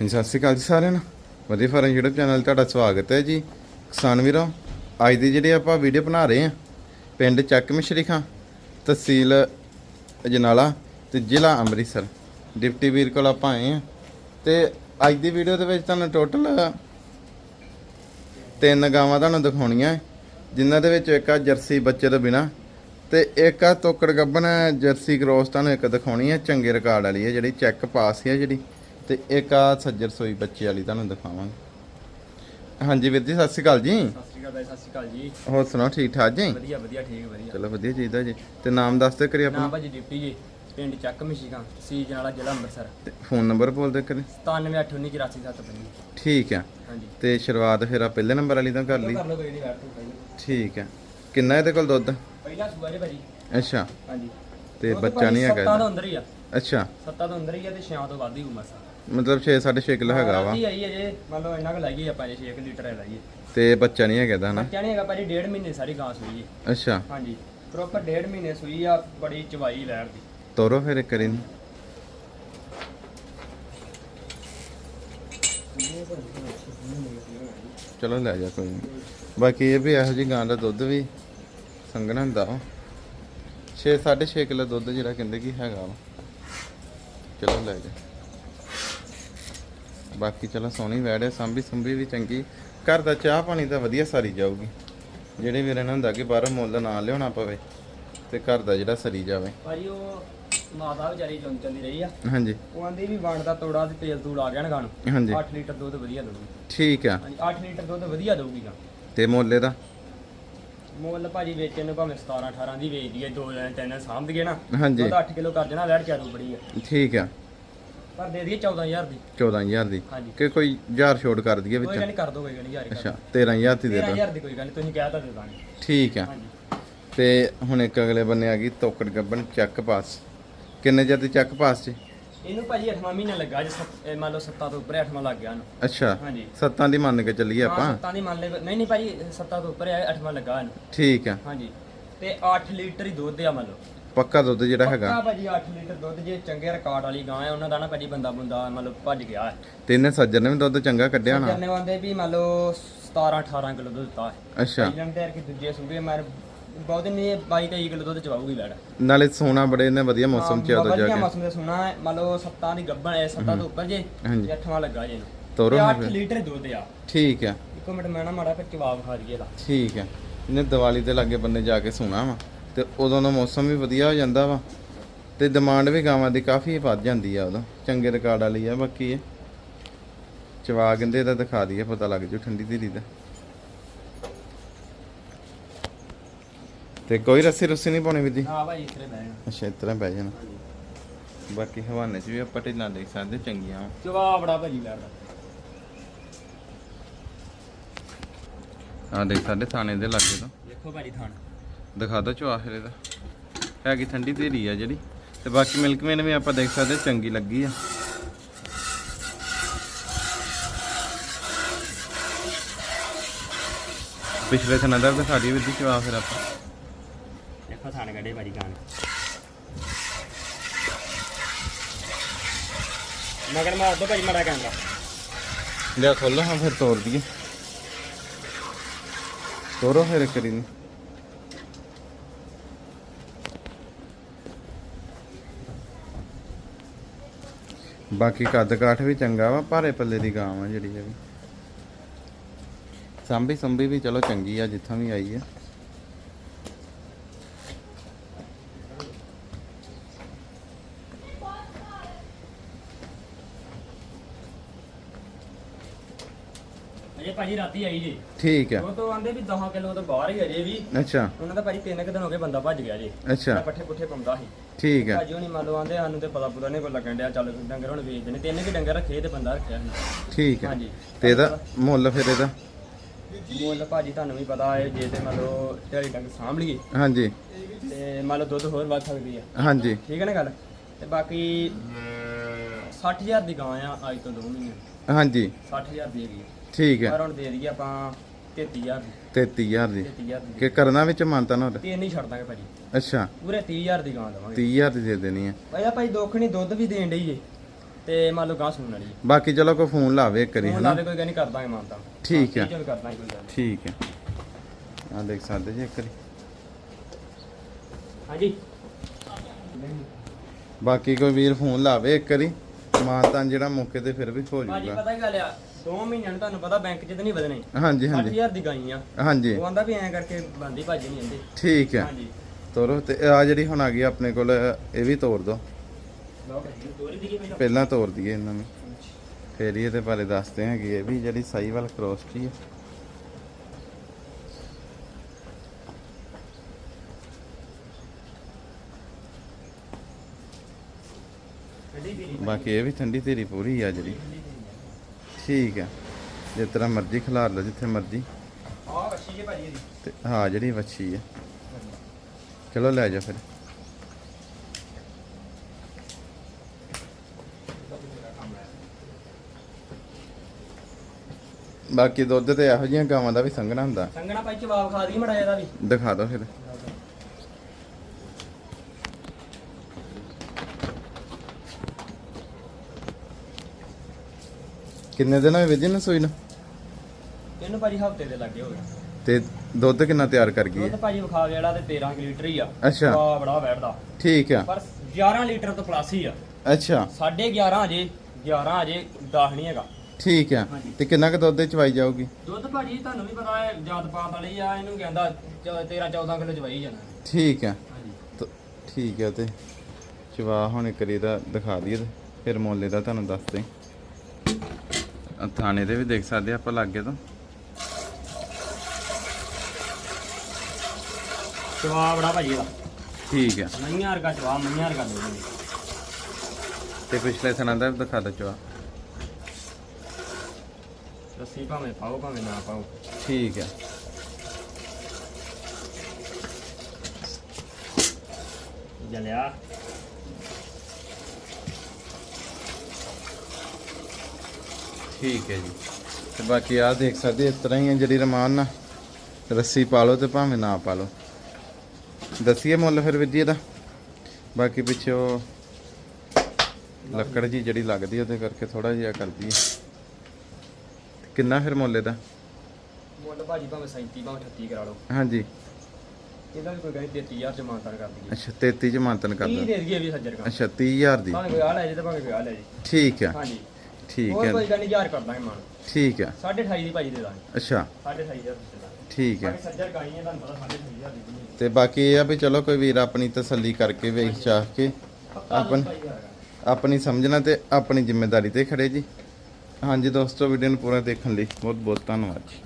ਹਾਂਜੀ, ਸਤਿ ਸ਼੍ਰੀ ਅਕਾਲ ਜੀ ਸਾਰਿਆਂ ਨੂੰ। ਵਧੀਆ ਫਾਰਮ YouTube ਚੈਨਲ ਤੁਹਾਡਾ ਸਵਾਗਤ ਹੈ ਜੀ। ਕਿਸਾਨ ਵੀਰੋ, ਅੱਜ ਦੀ ਜਿਹੜੀ ਆਪਾਂ ਵੀਡੀਓ ਬਣਾ ਰਹੇ ਹਾਂ, ਪਿੰਡ ਚੱਕ ਮਿਸ਼ਰੀ ਖਾਂ, ਤਹਿਸੀਲ ਅਜਨਾਲਾ ਤੇ ਜ਼ਿਲ੍ਹਾ ਅੰਮ੍ਰਿਤਸਰ। ਡਿਪਟੀ ਵੀਰ ਕੋਲ ਆਪਾਂ ਆਏ ਹਾਂ ਤੇ ਅੱਜ ਦੀ ਵੀਡੀਓ ਦੇ ਵਿੱਚ ਤੁਹਾਨੂੰ ਟੋਟਲ ਤਿੰਨ ਗਾਵਾਂ ਤੁਹਾਨੂੰ ਦਿਖਾਉਣੀਆਂ। ਜਿਨ੍ਹਾਂ ਦੇ ਵਿੱਚ ਇੱਕ ਆ ਜਰਸੀ ਬੱਚੇ ਤੋਂ ਬਿਨਾ ਤੇ ਇੱਕ ਆ ਤੋਕੜ ਗੱਬਨ ਜਰਸੀ ਕ੍ਰੋਸ ਤੁਹਾਨੂੰ ਇੱਕ ਦਿਖਾਉਣੀ ਹੈ, ਚੰਗੇ ਰਿਕਾਰਡ ਵਾਲੀ ਹੈ ਜਿਹੜੀ ਚੈੱਕ ਪਾਸ ਹੈ ਜਿਹੜੀ। ਤੇ ਇੱਕ ਆ ਸੱਜਰ ਸੋਈ ਬੱਚੇ ਵਾਲੀ ਤੁਹਾਨੂੰ ਦਿਖਾਵਾਂਗੇ। ਹਾਂਜੀ ਵੀਰ ਜੀ ਸਤਿ ਸ਼੍ਰੀ ਅਕਾਲ ਜੀ। ਸਤਿ ਸ਼੍ਰੀ ਅਕਾਲ ਬਾਈ ਸਤਿ ਸ਼੍ਰੀ ਅਕਾਲ ਜੀ। ਹੋਰ ਸੁਣਾਓ ਠੀਕ ਠਾਕ ਜੀ? ਵਧੀਆ ਵਧੀਆ ਠੀਕ ਵਧੀਆ। ਚਲੋ ਵਧੀਆ ਚਾਹੀਦਾ ਜੀ। ਤੇ ਨਾਮ ਦੱਸ ਦਿਓ ਕਰੀ ਨਾਮ ਆਪਣਾ ਭਾਜੀ ਡਿਪਟੀ ਜੀ ਪਿੰਡ ਚੱਕ ਮਿਸ਼ੀਗਾਂ ਸੀਜਨ ਵਾਲਾ ਜ਼ਿਲ੍ਹਾ ਅੰਮ੍ਰਿਤਸਰ। ਤੇ ਫੋਨ ਨੰਬਰ ਬੋਲ ਦਿਓ ਕਰੀ। 97819487 ਠੀਕ ਆ। ਹਾਂਜੀ। ਤੇ ਸ਼ੁਰੂਆਤ ਫਿਰ ਆ ਪਹਿਲੇ ਨੰਬਰ ਵਾਲੀ ਤੋਂ ਕਰ ਲਈ। ਕਰ ਲਓ ਕੋਈ ਨਹੀਂ ਬੈਠੋ ਭਾਈ ਠੀਕ ਆ। ਕਿੰਨਾ ਇਹਦੇ ਕੋਲ ਦੁੱਧ? ਪਹਿਲਾ ਸੂਆ ਜੇ ਭਾਜੀ। ਅੱਛਾ। ਹਾਂਜੀ। ਤੇ ਬੱਚਾ ਨਹੀਂ ਹੈਗਾ ਸੱਤਾਂ ਤੋਂ। ਅੰਦਰ ਹੀ ਆ। ਅੱਛਾ। ਸੱਤਾਂ ਤੋਂ ਅੰਦਰ ਹੀ ਆ ਤੇ ਛਿਆਂ ਤੋਂ ਵੱਧ ਹੀ ਉਮਰ ਸਾ। ਮਤਲਬ 6 6.5 ਕਿਲੋ ਹੈਗਾ ਵਾ। ਜੀ ਆਈ ਅਜੇ। ਮੰਨ ਲਓ ਇੰਨਾ ਕੁ ਲੱਗੀ ਆਪਾਂ ਜੇ 6 ਲੀਟਰ ਹੈ ਲਾਈਏ ਤੇ ਬੱਚਾ ਨਹੀਂ ਹੈਗਾ ਇਹਦਾ ਨਾ ਬੱਚਾ ਨਹੀਂ ਹੈਗਾ ਭਾਜੀ ਡੇਢ ਮਹੀਨੇ ਸਾਰੀ ਗਾਂ ਸੂਈ ਜੀ ਅੱਛਾ। ਹਾਂਜੀ। ਪ੍ਰੋਪਰ ਡੇਢ ਮਹੀਨੇ ਸੂਈ ਆ ਬੜੀ ਚਵਾਈ ਲੈਣ ਦੀ। ਤੋਰੋ ਫਿਰ ਇੱਕ ਨੂੰ। ਚਲੋ ਲੈ ਜਾ ਕੋਈ ਨਹੀਂ ਬਾਕੀ ਇਹ ਵੀ ਇਹੋ ਜੀ ਗਾਂ ਦਾ ਦੁੱਧ ਵੀ ਸੰਘਣਾ ਹੁੰਦਾ ਵਾ। 6 6.5 ਕਿਲੋ ਦੁੱਧ ਜਿਹੜਾ ਕਹਿੰਦੇ ਕੀ ਹੈਗਾ ਵਾ। ਚਲੋ ਲੈ ਜਾ। ਬਾਕੀ ਚਲੋ ਸੋਹਣੀ ਵੈੜ ਹੈ ਸੰਭੀ ਸੰਭੀ ਵੀ ਚੰਗੀ। ਘਰ ਦਾ ਚਾਹ ਪਾਣੀ ਤਾਂ ਵਧੀਆ ਸਾਰੀ ਜਾਊਗੀ। ਜਿਹੜੇ ਵੀਰਾਂ ਨੂੰ ਹੁੰਦਾ ਕਿ ਬਾਹਰੋਂ ਮੁੱਲ ਨਾ ਲਿਆਉਣਾ ਪਵੇ ਤੇ ਘਰ ਦਾ ਜਿਹੜਾ ਸਰੀ ਜਾਵੇ। ਭਾਜੀ ਉਹ ਮਾਤਾ ਵਿਚਾਰੀ ਚੁੰਚਣ ਦੀ ਰਹੀ ਆ। ਹਾਂਜੀ। ਉਹ ਆਂਦੀ ਵੀ ਵੰਡ ਦਾ ਤੋੜਾ ਤੇ ਤੇਲ ਤੂੜ ਆ ਗਿਆ ਨਾ ਗਾਣ ਹਾਂਜੀ। 8 ਲੀਟਰ ਦੁੱਧ ਵਧੀਆ ਦਊਗੀ। ਠੀਕ ਆ। ਹਾਂਜੀ 8 ਲੀਟਰ ਦੁੱਧ ਵਧੀਆ ਦਊਗੀ ਗਾਂ ਤੇ ਮੁੱਲ ਇਹਦਾ? ਮੁੱਲ ਭਾਜੀ ਵੇਚਣ ਨੂੰ ਭਾਵੇਂ 17 18 ਦੀ ਵੇਚਦੀ ਹੈ ਦੋ ਜਣੇ ਤਿੰਨ ਸਾਂਭ ਦਈਏ ਨਾ। ਹਾਂਜੀ। ਦੁੱਧ 8 ਕਿਲੋ ਕਰ ਦੇਣਾ ਲੈੜ ਚਾਰੂ ਬੜੀ ਆ। ਠੀਕ ਆ। ਪਰ ਦੇ ਦਈਏ 14000 ਦੀ। 14000 ਦੀ। ਹਾਂਜੀ। ਕਿ ਕੋਈ 1000 ਛੋਟ ਕਰ ਦਈਏ ਕੋਈ ਗੱਲ ਵਿੱਚ ਨਹੀਂ ਕਰ ਦੋ ਕੋਈ ਗੱਲ ਨਹੀਂ ਯਾਰ ਅੱਛਾ 13000 ਦੀ ਦੇ ਦੋ। 13000 ਦੀ ਕੋਈ ਗੱਲ ਨਹੀਂ ਤੁਸੀਂ ਕਹਿ ਤਾਂ ਦੇ ਦਾਂਗੇ। ਠੀਕ ਆ। ਹਾਂਜੀ। ਤੇ ਹੁਣ ਇੱਕ ਅਗਲੇ ਬੰਨੇ ਆ ਗਈ ਤੋਕੜ ਗੱਬਣ ਚੱਕ ਪਾਸ। ਕਿੰਨੇ ਜਦ ਦੀ ਚੱਕ ਪਾਸ ਚ ਇਹਨੂੰ ਭਾਜੀ 8ਵਾਂ ਮਹੀਨਾ ਲੱਗਾ ਜੇ ਸੱਤ- ਇਹ ਮੰਨ ਲਓ 7 ਤੋਂ ਉੱਪਰ 8ਵਾਂ ਲੱਗ ਗਿਆ ਇਹਨੂੰ। ਅੱਛਾ ਹਾਂਜੀ। ਸੱਤਾਂ ਦੀ ਮੰਨ ਕੇ ਚੱਲੀਏ ਆਪਾਂ। ਸੱਤਾਂ ਦੀ ਮੰਨ ਲੈ ਨਹੀਂ ਨਹੀਂ ਭਾਜੀ 7 ਤੋਂ ਉੱਪਰ ਹੈ 8ਵਾਂ ਲੱਗਾ ਇਹਨੂੰ। ਠੀਕ ਆ। ਹਾਂਜੀ। ਤੇ 8 ਲੀਟਰ ਹੀ ਦੁੱਧ ਆ ਮੰਨ ਲਓ। ਪੱਕਾ ਦੁੱਧ ਜਿਹੜਾ ਪੱਕਾ ਹੈਗਾ ਭਾਜੀ 8 ਲੀਟਰ ਦੁੱਧ ਜੇ ਚੰਗੇ ਰਿਕਾਰਡ ਵਾਲੀ ਗਾਂ ਹੈ ਉਹਨਾਂ ਦਾ ਨਾ ਭਾਜੀ ਬੰਦਾ ਬੰਦਾ ਮਤਲਬ ਭੱਜ ਗਿਆ ਹੈ। ਤੇ ਇਹਨੇ ਸੱਜਰ ਨੇ ਵੀ ਦੁੱਧ ਚੰਗਾ ਕੱਢਿਆ ਨਾ ਜਰਨੇ ਵਾਂਦੇ ਵੀ ਮੰਨ ਲਓ 17 18 ਕਿਲੋ ਦੁੱਧ ਦਿੱਤਾ ਹੈ। ਅੱਛਾ। ਪਹਿਲਾਂ ਤੇ ਕਿ ਦੂਜੇ ਸੂਬੇ ਮੈਂ ਬਹੁਤ ਨਹੀਂ 22 23 ਕਿਲੋ ਦੁੱਧ ਚਵਾਉਗੀ ਲੈੜ ਨਾਲੇ ਸੋਨਾ ਬੜੇ ਨੇ ਵਧੀਆ ਮੌਸਮ ਚ ਉਦੋਂ ਜਾ ਕੇ। ਮੌਸਮ ਦੇ ਸੁਣਾ ਹੈ ਮੰਨ ਲਓ ਸੱਤਾਂ ਦੀ ਗੱਬਣ ਹੈ ਸੱਤਾਂ ਤੋਂ ਉੱਪਰ ਜੇ ਹਾਂਜੀ। ਤੇ ਅੱਠਵਾਂ ਲੱਗਾ ਜੇ ਤੋਰੋ ਤੇ ਹਾਂ 8 ਫਿਰ। ਲੀਟਰ ਦੁੱਧ ਆ। ਠੀਕ ਆ। ਇੱਕੋ ਮਿੰਟ ਮੈਂ ਨਾ ਮਾੜਾ ਫਿਰ ਜਵਾਬ ਖਾ ਲਈਏ ਦਾ ਠੀਕ ਹੈ ਇਹਨੇ ਦੀਵਾਲੀ ਦੇ ਲਾਗੇ ਬੰਨੇ ਜਾ ਕੇ ਸੋਣਾ ਵਾ। ਤੇ ਉਦੋਂ ਦਾ ਮੌਸਮ ਵੀ ਵਧੀਆ ਹੋ ਜਾਂਦਾ ਵਾ ਤੇ ਡਿਮਾਂਡ ਵੀ ਗਾਵਾਂ ਦੀ ਕਾਫੀ ਵੱਧ ਜਾਂਦੀ ਆ ਉਦੋਂ। ਚੰਗੇ ਰਿਕਾਰਡ ਵਾਲੀ ਆ ਬਾਕੀ ਇਹ। ਚਵਾ ਕਹਿੰਦੇ ਇਹਦਾ ਦਿਖਾ ਦਈਏ ਪਤਾ ਲੱਗ ਜੂ ਠੰਡੀ ਧੀਰੀ ਦਾ। ਤੇ ਕੋਈ ਰੱਸੀ ਰੁੱਸੀ ਨਹੀਂ ਪਾਉਣੀ ਜੀ? ਹਾਂ ਭਾਈ ਇਸਰੇ ਬਹਿ ਜਾਣਾ। ਅੱਛਾ ਇਸ ਤਰ੍ਹਾਂ ਬਹਿ ਜਾਣਾ। ਬਾਕੀ ਹਵਾਨੇ 'ਚ ਵੀ ਆਪਾਂ ਢਿੱਲਾਂ ਦੇਖ ਸਕਦੇ ਚੰਗੀਆਂ ਵਾ। ਜਵਾਬ ਬੜਾ ਭਾਜੀ ਲੈੜ ਦਾ ਆ ਦੇਖ ਸਕਦੇ ਥਾਣੇ ਦੇ ਲਾਗੇ ਤੋਂ। ਦੇਖੋ ਭਾਜੀ ਥਾਣ। ਦਿਖਾ ਦੋ ਚਵਾ ਫਿਰ ਇਹਦਾ। ਹੈਗੀ ਠੰਡੀ ਧੀਰੀ ਆ ਜਿਹੜੀ। ਤੇ ਬਾਕੀ ਮਿਲਕਮੇਨ ਵੀ ਆਪਾਂ ਦੇਖ ਸਕਦੇ ਚੰਗੀ ਲੱਗੀ ਆ। ਪਿਛਲੇ ਥਾਂ ਦਾ ਦਿਖਾ ਦਈਏ ਵੀ ਚਵਾ ਫਿਰ ਆਪਾਂ। ਦੇਖੋ ਥਾਣ ਕੱਢੇ ਭਾਜੀ ਗਾਣ ਮਗਰ ਮਾਰ ਦੋ ਭਾਜੀ ਮਾੜਾ ਕੈਮਰਾ ਲਿਆ ਖੋਲੋ ਹਾਂ ਫਿਰ ਤੋੜ ਦਈਏ। ਤੋਰੋ ਫਿਰ ਕਰੀ ਨੂੰ ਬਾਕੀ ਕੱਦ ਕਾਠ ਵੀ ਚੰਗਾ ਵਾ, ਭਾਰੇ ਪੱਲੇ ਦੀ ਗਾਂ ਆ ਜਿਹੜੀ ਹੈ ਵੀ ਸੰਭੀ ਸੰਭੀ ਵੀ ਚਲੋ ਚੰਗੀ ਆ, ਜਿੱਥੋਂ ਵੀ ਆਈ ਆ। ਅਜੇ ਭਾਜੀ ਰਾਤੀ ਆਈ ਜੀ। ਠੀਕ ਆ ਉਹ ਤੋਂ ਆਂਦੇ ਵੀ 10 ਕਿਲੋ ਤੋਂ ਬਾਹਰ ਹੀ ਅਜੇ ਵੀ। ਅੱਛਾ। ਉਹਨਾਂ ਦਾ ਭਾਜੀ ਤਿੰਨ ਕੁ ਦਿਨ ਹੋ ਗਏ ਬੰਦਾ ਭੱਜ ਗਿਆ ਜੀ। ਅੱਛਾ। ਪੱਠੇ ਪੁੱਠੇ ਪਾਉਂਦਾ ਸੀ। ਠੀਕ ਆ ਭਾਜੀ ਉਹ ਨਹੀਂ ਮੰਨ ਲਓ ਆਂਦੇ ਸਾਨੂੰ ਤੇ ਪਤਾ ਪੂਰਾ ਨਹੀਂ ਕੋਈ ਲੱਗਣ ਡਿਆ ਚੱਲ ਡੰਗਰ ਹੁਣ ਵੇਚਦੇ ਨੇ। ਤਿੰਨ ਕਿ ਡੰਗਰ ਰੱਖੇ ਤੇ ਬੰਦਾ ਰੱਖਿਆ ਸੀ। ਠੀਕ ਆ ਹਾਂਜੀ। ਤੇ ਇਹਦਾ ਮੁੱਲ ਫਿਰ ਇਹਦਾ? ਮੁੱਲ ਭਾਜੀ ਤੁਹਾਨੂੰ ਵੀ ਪਤਾ ਹੈ ਜੇ ਤੇ ਮੰਨ ਲਓ ਢੇਰੀ ਡੰਗ ਸਾਂਭ ਲਈਏ। ਹਾਂਜੀ। ਤੇ ਮੰਨ ਲਓ ਦੁੱਧ ਹੋਰ ਵੱਧ ਸਕਦੀ ਆ। ਹਾਂਜੀ। ਠੀਕ ਹੈ ਨਾ ਗੱਲ? ਤੇ ਬਾਕੀ 60000 ਦੀ ਗਾਂ ਆ ਅੱਜ ਤੋਂ 2 ਮਹੀਨੇ। ਹਾਂਜੀ। 60000 ਦੀ ਹੈਗੀ। ਠੀਕ ਪਰ ਹੁਣ ਦੇ ਦਈਏ ਆਪਾਂ 33000 ਦੀ। 33000 ਦੀ। 33000 ਦੀ। ਕਿ ਕਰਨਾ ਵਿੱਚ ਮੰਨਤਾ ਨਾ ਹੋਰ ਤੇ ਨਹੀਂ ਛੱਡ ਦਾਂਗੇ ਭਾਜੀ। ਅੱਛਾ। ਪੂਰੇ 30000 ਦੀ ਗਾਂ ਦਵਾਂਗੇ। 30000 ਦੀ ਦੇ ਦੇਣੀ ਆ ਭਾਈ ਆ ਭਾਈ ਦੁੱਖ ਨਹੀਂ ਦੁੱਧ ਵੀ ਦੇਣ ਡਈ ਤੇ ਮੰਨ ਲਓ ਗਾਂ ਸੁਣਨ ਵਾਲੀ ਬਾਕੀ ਚਲੋ ਕੋਈ ਫੋਨ ਲਾਵੇ ਹੁਣ ਹਨਾ? ਲਾਵੇ ਕੋਈ ਗੱਲ ਨਹੀਂ ਕਰ ਦਾਂਗੇ ਮਾਨਤਾ। ਠੀਕ ਹੈ। ਚਲ ਕਰ ਦਾਂਗੇ ਕੋਈ ਗੱਲ। ਠੀਕ ਹੈ। ਆ ਦੇਖ ਸਕਦੇ ਜੀ ਇੱਕ ਵਾਰੀ। ਹਾਂਜੀ। ਬਾਕੀ ਕੋਈ ਵੀਰ ਫੋਨ ਲਾਵੇ ਇੱਕ ਵਾਰੀ। ਮਾਨਤਾਨ ਜਿਹੜਾ ਮੌਕੇ ਤੇ ਫਿਰ ਵੀ ਹੋ ਭਾਜੀ ਜਾਊਗਾ। ਪਤਾ ਕੀ ਗੱਲ ਆ? 2 ਮਹੀਨਿਆਂ ਨੂੰ ਤੁਹਾਨੂੰ ਪਤਾ ਬੈਂਕ 'ਚ ਤਾਂ ਨਹੀਂ ਵਧਣੇ। ਹਾਂਜੀ ਹਾਂਜੀ। 8000 ਦੀ ਗਾਈ ਆ। ਹਾਂਜੀ। ਉਹ ਆਂਦਾ ਵੀ ਐਂ ਕਰਕੇ ਬੰਦੀ ਭਾਜੀ ਨਹੀਂ ਜਾਂਦੇ। ਠੀਕ ਹੈ ਹਾਂਜੀ। ਤੋਰੋ ਤੇ ਆ ਜਿਹੜੀ ਹੁਣ ਆ ਗਈ ਆਪਣੇ ਕੋਲ ਇਹ ਵੀ ਤੋਰ ਦੋ। ਤੋਰੀ ਦੀ ਪਹਿਲਾਂ। ਤੋਰ ਦਈਏ ਇਹਨਾਂ ਨੂੰ। ਫੇਰ ਹੀ ਇਹਦੇ ਬਾਰੇ ਦੱਸਦੇ ਹਾਂ ਕਿ ਇਹ ਵੀ ਜਿਹੜੀ ਸਾਈਵਾਲ ਕ੍ਰੋਸ ਟੀ ਹੈ ਦੀ ਬਾਕੀ ਇਹ ਵੀ ਠੰਡੀ ਧੀਰੀ ਪੂਰੀ ਆ ਜਿਹੜੀ। ਠੀਕ ਹੈ। ਜਿਸ ਤਰ੍ਹਾਂ ਮਰਜ਼ੀ ਖਿਲਾਰ ਲਓ ਜਿੱਥੇ ਮਰਜ਼ੀ। ਆ ਵੱਛੀ ਜੇ ਭਾਜੀ ਇਹਦੀ। ਤੇ ਹਾਂ ਜਿਹੜੀ ਵੱਛੀ ਹੈ। ਚਲੋ ਲੈ ਜਾ ਫਿਰ। ਬਾਕੀ ਦੁੱਧ ਤੇ ਇਹੋ ਜਿਹੀਆਂ ਗਾਵਾਂ ਦਾ ਵੀ ਸੰਘਣਾ ਹੁੰਦਾ। ਸੰਗਣਾ ਭਾਈ ਜਵਾਬ ਖਾ ਦੀ ਮੜਾ ਇਹਦਾ ਵੀ। ਦਿਖਾ ਦਿਓ ਫਿਰ। ਕਿੰਨੇ ਦਿਨ ਹੋਏ ਵੀਰ ਜੀ ਨੂੰ ਸੂਈ ਨੂੰ? ਇਹਨੂੰ ਭਾਜੀ ਹਫ਼ਤੇ ਦੇ ਲੱਗੇ ਹੋ ਗਏ ਤੇ ਦੁੱਧ ਕਿੰਨਾ ਤਿਆਰ ਕਰ ਗਈ ਦੁੱਧ ਹੈ ਭਾਜੀ ਵਿਖਾ ਜਿਹੜਾ ਤੇ 13 ਕੁ ਲੀਟਰ ਹੀ ਆ। ਅੱਛਾ। ਵਾਹ ਬੜਾ ਬੈਠਦਾ ਠੀਕ ਆ। ਪਰ 11 ਲੀਟਰ ਤੋਂ ਪਲੱਸ ਹੀ ਆ। ਅੱਛਾ। 11.5 ਅਜੇ 11 ਅਜੇ 10 ਨਹੀਂ ਹੈਗਾ। ਠੀਕ ਆ। ਹਾਂਜੀ। ਤੇ ਕਿੰਨਾ ਕੁ ਦੁੱਧ ਦੇ ਚਵਾਈ ਜਾਊਗੀ? ਦੁੱਧ ਭਾਜੀ ਤੁਹਾਨੂੰ ਵੀ ਪਤਾ ਹੈ ਜਾਤ ਪਾਤ ਵਾਲੀ ਆ ਇਹਨੂੰ ਕਹਿੰਦਾ 13 14 ਕਿਲੋ ਚਵਾਈ ਜਾਣਾ। ਠੀਕ ਆ। ਹਾਂਜੀ। ਤ- ਠੀਕ ਆ ਤੇ। ਚਵਾ ਹੁਣ ਕਰੀ ਦਾ ਦਿਖਾ ਦਈਏ ਤੇ ਫਿਰ ਮੋਲੇ ਦਾ ਤੁਹਾਨੂੰ ਦੱਸਦੇ ਆ ਥਾਣੇ ਦੇ ਵੀ ਦੇਖ ਸਕਦੇ ਆਪਾਂ ਲਾਗੇ ਤੋਂ। ਚਵਾ ਬੜਾ ਭਾਜੀ ਇਹਦਾ। ਠੀਕ ਆ। ਮਈਆਂ ਵਰਗਾ ਚਵਾ ਮਈਆਂ ਵਰਗਾ ਤੇ ਪਿਛਲੇ ਥਾਣਾ ਦਾ ਵੀ ਦਿਖਾ ਦੋ ਚਵਾ ਰੱਸੀ ਭਾਵੇਂ ਪਾਓ ਭਾਵੇਂ ਨਾ ਪਾਓ। ਠੀਕ ਆ। ਜਲਿਆ। ਠੀਕ ਹੈ ਜੀ। ਤੇ ਬਾਕੀ ਆ ਦੇਖ ਸਕਦੇ ਇਸ ਤਰ੍ਹਾਂ ਹੀ ਹੈ ਜਿਹੜੀ ਰਮਾਨ ਨਾਲ ਰੱਸੀ ਪਾ ਲਓ ਤੇ ਭਾਵੇਂ ਨਾ ਪਾ ਲਓ। ਦੱਸੀਏ ਮੁੱਲ ਫਿਰ ਵੀਰ ਜੀ ਇਹਦਾ। ਬਾਕੀ ਪਿੱਛੇ ਉਹ ਲੱਕੜ ਜੀ ਜਿਹੜੀ ਲੱਗਦੀ ਉਹਦੇ ਕਰਕੇ ਥੋੜਾ ਜਿਹਾ ਕਰਦੀ ਹੈ ਕਿੰਨਾ ਫਿਰ ਮੁੱਲ ਇਹਦਾ? ਮੁੱਲ ਭਾਜੀ ਭਾਵੇਂ 37 ਭਾਵੇਂ 38 ਕਰਾ ਲਓ। ਹਾਂਜੀ। ਇਹਦਾ ਵੀ ਕੋਈ ਗੱਲ 33000 ਚ ਮਾਨਤਾਨ ਕਰ ਦਈਏ। ਅੱਛਾ 33 ਚ ਮੰਤਨ ਕਰ 30 ਦੋ ਦਈਏ ਵੀ ਸੱਜਰ ਕਾ। ਅੱਛਾ 30000 ਦੀ। ਭਾਵੇਂ ਆ ਲੈ ਜੇ ਤੇ ਭਾਵੇਂ ਆ ਲੈ ਜੇ। ਠੀਕ ਹੈ ਹਾਂਜੀ। ਠੀਕ ਹੋਰ ਹੈ। ਕੋਈ ਗੱਲ ਨਹੀਂ ਹਜ਼ਾਰ ਕਰ ਦਾਂਗੇ ਮਾਨ ਠੀਕ ਹੈ। 28.5 ਦੀ ਭਾਜੀ ਦੇ ਦਾਂਗੇ। ਅੱਛਾ। 28500 ਦੇ ਦਾਂਗੇ। ਠੀਕ ਹੈ। ਬਾਕੀ ਸੱਜਰ ਕਾਈ ਹੈ ਤੁਹਾਨੂੰ ਪਤਾ 28500 ਦੀ ਦਿੰਦੇ ਤੇ ਬਾਕੀ ਇਹ ਆ ਵੀ ਚਲੋ ਕੋਈ ਵੀਰ ਆਪਣੀ ਤਸੱਲੀ ਕਰਕੇ ਵੇਖ ਚਾਹ ਕੇ ਆਪਨ ਆਪਣੀ ਸਮਝਣਾ ਤੇ ਆਪਣੀ ਜ਼ਿੰਮੇਵਾਰੀ ਤੇ ਖੜੇ ਜੀ। ਹਾਂਜੀ ਦੋਸਤੋ ਵੀਡੀਓ ਨੂੰ ਪੂਰਾ ਦੇਖਣ ਲਈ ਬਹੁਤ ਬਹੁਤ ਧੰਨਵਾਦ ਜੀ।